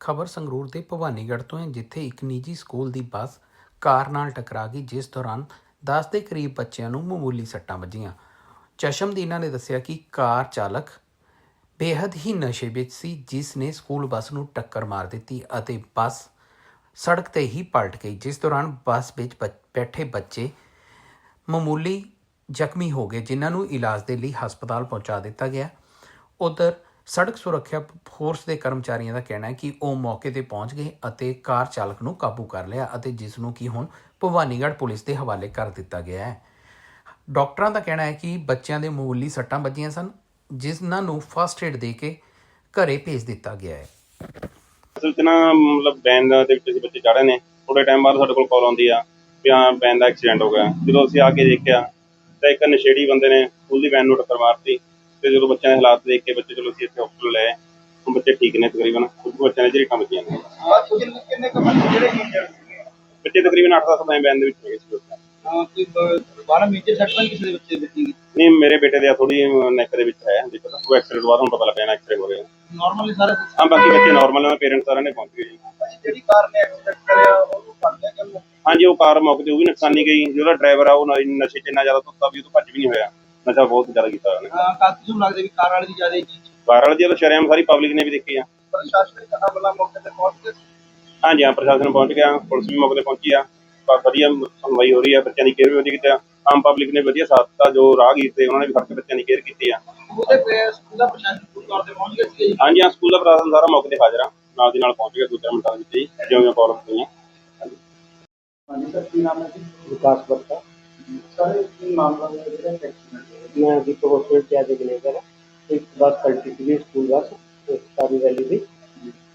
ਖਬਰ ਸੰਗਰੂਰ ਦੇ ਭਵਾਨੀਗੜ੍ਹ ਤੋਂ ਹੈ, ਜਿੱਥੇ ਇੱਕ ਨਿੱਜੀ ਸਕੂਲ ਦੀ ਬੱਸ ਕਾਰ ਨਾਲ ਟਕਰਾ ਗਈ, ਜਿਸ ਦੌਰਾਨ 10 ਦੇ ਕਰੀਬ ਬੱਚਿਆਂ ਨੂੰ ਮਾਮੂਲੀ ਸੱਟਾਂ ਵੱਜੀਆਂ। ਚਸ਼ਮਦੀਨਾ ਨੇ ਦੱਸਿਆ ਕਿ ਕਾਰ ਚਾਲਕ ਬੇहद ਹੀ ਨਸ਼ੇ ਵਿੱਚ ਸੀ, ਜਿਸ ਨੇ ਸਕੂਲ ਬੱਸ ਨੂੰ ਟੱਕਰ ਮਾਰ ਦਿੱਤੀ ਅਤੇ ਬੱਸ ਸੜਕ ਤੇ ਹੀ ਪਲਟ ਗਈ, ਜਿਸ ਦੌਰਾਨ ਬੱਸ ਵਿੱਚ ਬ- ਬੈਠੇ ਬੱਚੇ ਮਾਮੂਲੀ ਜ਼ਖਮੀ ਹੋ ਗਏ, ਜਿਨ੍ਹਾਂ ਨੂੰ ਇਲਾਜ ਦੇ ਲਈ ਹਸਪਤਾਲ ਪਹੁੰਚਾ ਦਿੱਤਾ ਗਿਆ। ਉਧਰ ਸੜਕ ਸੁਰੱਖਿਆ ਫੋਰਸ ਦੇ ਕਰਮਚਾਰੀਆਂ ਦਾ ਕਹਿਣਾ ਹੈ ਕਿ ਉਹ ਮੌਕੇ ਤੇ ਪਹੁੰਚ ਗਏ ਅਤੇ ਕਾਰ ਚਾਲਕ ਨੂੰ ਕਾਬੂ ਕਰ ਲਿਆ ਅਤੇ ਜਿਸ ਨੂੰ ਕਿ ਹੁਣ ਭਵਾਨੀਗੜ੍ਹ ਪੁਲਿਸ ਦੇ ਹਵਾਲੇ ਕਰ ਦਿੱਤਾ ਗਿਆ ਹੈ। ਡਾਕਟਰਾਂ ਦਾ ਕਹਿਣਾ ਹੈ ਕਿ ਬੱਚਿਆਂ ਦੇ ਮਾਮੂਲੀ ਸੱਟਾਂ ਵੱਜੀਆਂ ਸਨ, ਜਿਨ੍ਹਾਂ ਨੂੰ ਫਸਟ ਏਡ ਦੇ ਕੇ ਘਰੇ ਭੇਜ ਦਿੱਤਾ ਗਿਆ ਹੈ। ਅਸਲ 'ਚ ਨਾ, ਮਤਲਬ ਵੈਨ ਦੇ ਵਿੱਚ ਅਸੀਂ ਬੱਚੇ ਚੜ੍ਹੇ ਨੇ ਥੋੜੇ ਟਾਈਮ ਬਾਅਦ ਸਾਡੇ ਕੋਲ ਕਾਲ ਆਉਂਦੀ ਆ ਵੀ ਹਾਂ, ਵੈਨ ਦਾ ਐਕਸੀਡੈਂਟ ਹੋ ਗਿਆ। ਜਦੋਂ ਅਸੀਂ ਆ ਕੇ ਦੇਖਿਆ ਤਾਂ ਇੱਕ ਨਸ਼ੇੜੀ ਬੰਦੇ ਨੇ ਸਕੂਲ ਦੀ ਨੂੰ ਟੱਕਰ ਮਾਰਤੀ। ਤੇ ਜਦੋਂ ਬੱਚਿਆਂ ਦੇ ਹਾਲਾਤ ਦੇਖ ਕੇ ਬੱਚੇ ਚਲੋ ਅਸੀਂ ਇੱਥੇ ਹਸਪਤਾਲ ਲਏ ਹੁਣ ਬੱਚੇ ਠੀਕ ਨੇ ਤਕਰੀਬਨ ਕੁਝ ਬੱਚਿਆਂ ਦੇ ਝਰੀਟਾਂ ਵੱਜੀਆਂ ਨੇ। ਕਿੰਨੇ ਕਿੰਨੇ ਕੁ ਬੰਦੇ ਜਿਹੜੇ ਇੰਜਰਡ ਸੀਗੇ ਬੱਚੇ ਤਕਰੀਬਨ 8-10 ਸਾਲ ਵੈਨ ਦੇ ਵਿੱਚ ਹੈਗੇ ਸੀ ਉਸ time। ਹਾਂ ਕੋਈ ਬਾਰਾ ਮੇਜਰ ਸੱਟ ਤਾਂ ਕਿਸੇ ਦੇ ਬੱਚੇ ਦੇ ਬੱਚੇ ਨਹੀਂ ਮੇਰੇ ਬੇਟੇ ਦੇ ਥੋੜੀ ਨੈਕ ਦੇ ਵਿੱਚ ਹੈ ਦੇਖੋ ਉਹ ਐਕਸੀਡੈਂਟ ਬਾਅਦ ਹੁਣ ਪਤਾ ਲੱਗਿਆ ਨਾ ਐਕਸੀਡੈਂਟ ਹੋ ਰਿਹਾ। ਨਾਰਮਲੀ ਸਾਰਾ ਹਾਂ ਬਾਕੀ ਬੱਚੇ ਨਾਰਮਲ ਨੇ ਪੇਰੈਂਟਸ ਸਾਰਿਆਂ ਨੇ ਪਹੁੰਚ ਗਏ ਜੀ। ਜਿਹੜੀ ਕਾਰ ਨੇ ਐਕਸੀਡੈਂਟ ਕਰਿਆ ਉਹਨੂੰ ਫੜ ਲਿਆ ਕਿ ਹਾਂਜੀ ਉਹ ਕਾਰ ਮੌਕੇ ਤੇ ਉਹ ਵੀ ਨੁਕਸਾਨੀ ਗਈ। ਜਿਹੜਾ ਡਰਾਈਵਰ ਆ ਉਹ ਨ- ਨਸ਼ੇ 'ਚ ਇੰਨਾ ਜ਼ਿਆਦਾ ਧੁੱਤਾ ਵੀ ਉਹ ਤੋਂ ਭੱਜ ਵੀ ਨਹੀਂ ਹੋਇਆ। ਨਸ਼ਾ ਬਹੁਤ ਜ਼ਿਆਦਾ ਕੀਤਾ ਹੋਇਆ ਨੇ ਕੱਦ ਨੂੰ ਲੱਗਦਾ ਵੀ ਕਾਰ ਵਾਲੇ ਦੀ ਜ਼ਿਆਦਾ ਜੀ ਬਾਹਰ ਵਾਲੇ ਦੀ ਤਾਂ ਸ਼ਰੇਆਮ ਸਾਰੀ ਪਬਲਿਕ ਨੇ ਵੀ ਦੇਖੀ ਆ। ਪ੍ਰਸ਼ਾਸਨਿਕ ਅਮਲਾ ਮੌਕੇ ਤੇ ਪਹੁੰਚ ਕੇ ਹਾਂਜੀ ਹਾਂ ਪ੍ਰਸ਼ਾਸਨ ਪਹੁੰਚ ਗਿਆ ਪੁਲਿਸ ਵੀ ਮੌਕੇ ਤੇ ਪਹੁੰਚੀ ਆ। ਪਰ ਵਧੀਆ ਸੁਣਵਾਈ ਹੋ ਰਹੀ ਆ ਬੱਚਿਆਂ ਦੀ ਕੇਅਰ ਵੀ ਵਧੀਆ ਕੀਤੀ ਆ। ਆਮ ਪਬਲਿਕ ਨੇ ਵਧੀਆ ਸਾਥ ਦਿੱਤਾ ਜੋ ਰਾਹਗੀਰ ਤੇ ਉਹਨਾਂ ਨੇ ਵੀ ਕੀਤੀ ਆ। ਉਹਦੇ ਸਕੂਲ ਹਾਂ ਸਕੂਲ ਦਾ ਪ੍ਰਸ਼ਾਸਨ ਸਾਰਾ ਮੌਕੇ ਤੇ ਹਾਜ਼ਰ ਆ। ਨਾਲ ਦੀ ਨਾਲ ਪਹੁੰਚ ਗਿਆ ਦੂਜੇ ਮਿੰਟਾਂ ਵਿੱਚ ਜਿਉਂ ਪ੍ਰੋਬਲਮ ਹੋਈਆਂ। ਹਾਂਜੀ ਸਰ ਕੀ ਨਾਮ ਹੈ ਜੀ। ਵਿਕਾਸ ਵਰਤਾ मैं अभी तो हॉस्पिटल आगे लेकर बस पलटी थी स्कूल बस वैली थी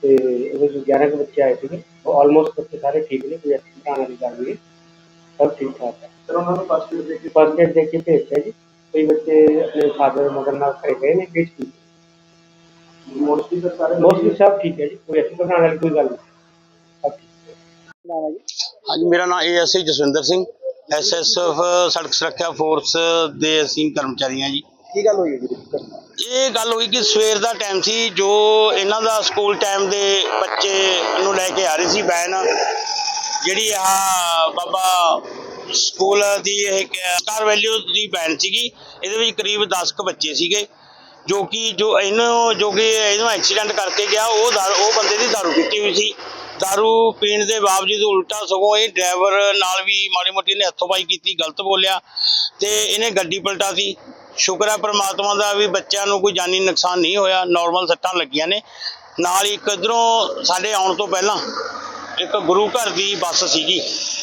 जो। ग्यारह के बच्चे आए थे ऑलमोस्ट बच्चे तो सारे ठीक थे कोई सब ठीक ठाक है। फ़र्स्ट एड देख के भेजते जी। कई बच्चे अपने फादर नाल खड़े गए भेज की मोस्टली सब ठीक है जी कोई वाली कोई गल नहीं। हाँ जी? मेरा नाम A S Jaswinder Singh. SSF ਸੜਕ ਸੁਰੱਖਿਆ ਫੋਰਸ ਦੇ ਅਸੀਂ ਕਰਮਚਾਰੀ ਹਾਂ ਜੀ। ਕੀ ਗੱਲ ਹੋਈ ਹੈ ਜੀ? ਇਹ ਗੱਲ ਹੋਈ ਕਿ ਸਵੇਰ ਦਾ ਟਾਈਮ ਸੀ ਜੋ ਇਹਨਾਂ ਦਾ ਸਕੂਲ ਟਾਈਮ ਦੇ ਬੱਚੇ ਨੂੰ ਲੈ ਕੇ ਆ ਰਹੀ ਸੀ ਵੈਨ ਜਿਹੜੀ ਆ ਬਾਬਾ ਸਕੂਲ ਦੀ ਇਹ ਸਟਾਰ ਵੈਲਿਊ ਦੀ ਵੈਨ ਸੀਗੀ। ਇਹਦੇ ਵਿੱਚ ਕਰੀਬ 10 ਕੁ ਬੱਚੇ ਸੀਗੇ ਜੋ ਕਿ ਜੋ ਇਹਨੂੰ ਜੋ ਕਿ ਇਹਨੂੰ ਐਕਸੀਡੈਂਟ ਕਰਕੇ ਗਿਆ ਉਹ ਦਾਰੂ ਉਹ ਬੰਦੇ ਦੀ ਦਾਰੂ ਪੀਤੀ ਹੋਈ ਸੀ। ਦਾਰੂ ਪੀਣ ਦੇ ਬਾਵਜੂਦ ਉਲਟਾ ਸਗੋਂ ਇਹ ਡਰਾਈਵਰ ਨਾਲ ਵੀ ਮਾੜੀ ਮੋਟੀ ਨੇ ਹੱਥੋਂਬਾਈ ਕੀਤੀ ਗਲਤ ਬੋਲਿਆ ਤੇ ਇਹਨੇ ਗੱਡੀ ਪਲਟਾਤੀ ਸ਼ੁਕਰ ਹੈ ਪ੍ਰਮਾਤਮਾ ਦਾ ਵੀ ਬੱਚਿਆਂ ਨੂੰ ਕੋਈ ਜਾਨੀ ਨੁਕਸਾਨ ਨਹੀਂ ਹੋਇਆ ਨਾਰਮਲ ਸੱਟਾਂ ਲੱਗੀਆਂ ਨੇ ਨਾਲ ਹੀ ਇੱਕ ਸਾਡੇ ਆਉਣ ਤੋਂ ਪਹਿਲਾਂ ਇੱਕ ਗੁਰੂ ਘਰ ਦੀ ਬੱਸ ਸੀਗੀ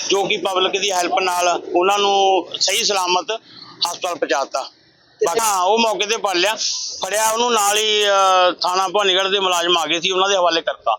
ਜੋ ਕਿ ਪਬਲਿਕ ਦੀ ਹੈਲਪ ਨਾਲ ਉਹਨਾਂ ਨੂੰ ਸਹੀ ਸਲਾਮਤ ਹਸਪਤਾਲ ਪਹੁੰਚਾਤਾ ਬਾਕੀ ਹਾਂ ਉਹ ਮੌਕੇ ਤੇ ਫੜ ਲਿਆ ਫੜਿਆ ਉਹਨੂੰ ਨਾਲ ਹੀ ਥਾਣਾ ਭਾਨੀਗੜ੍ਹ ਦੇ ਮੁਲਾਜ਼ਮ ਆ ਗਏ ਸੀ ਉਹਨਾਂ ਦੇ ਹਵਾਲੇ ਕਰਤਾ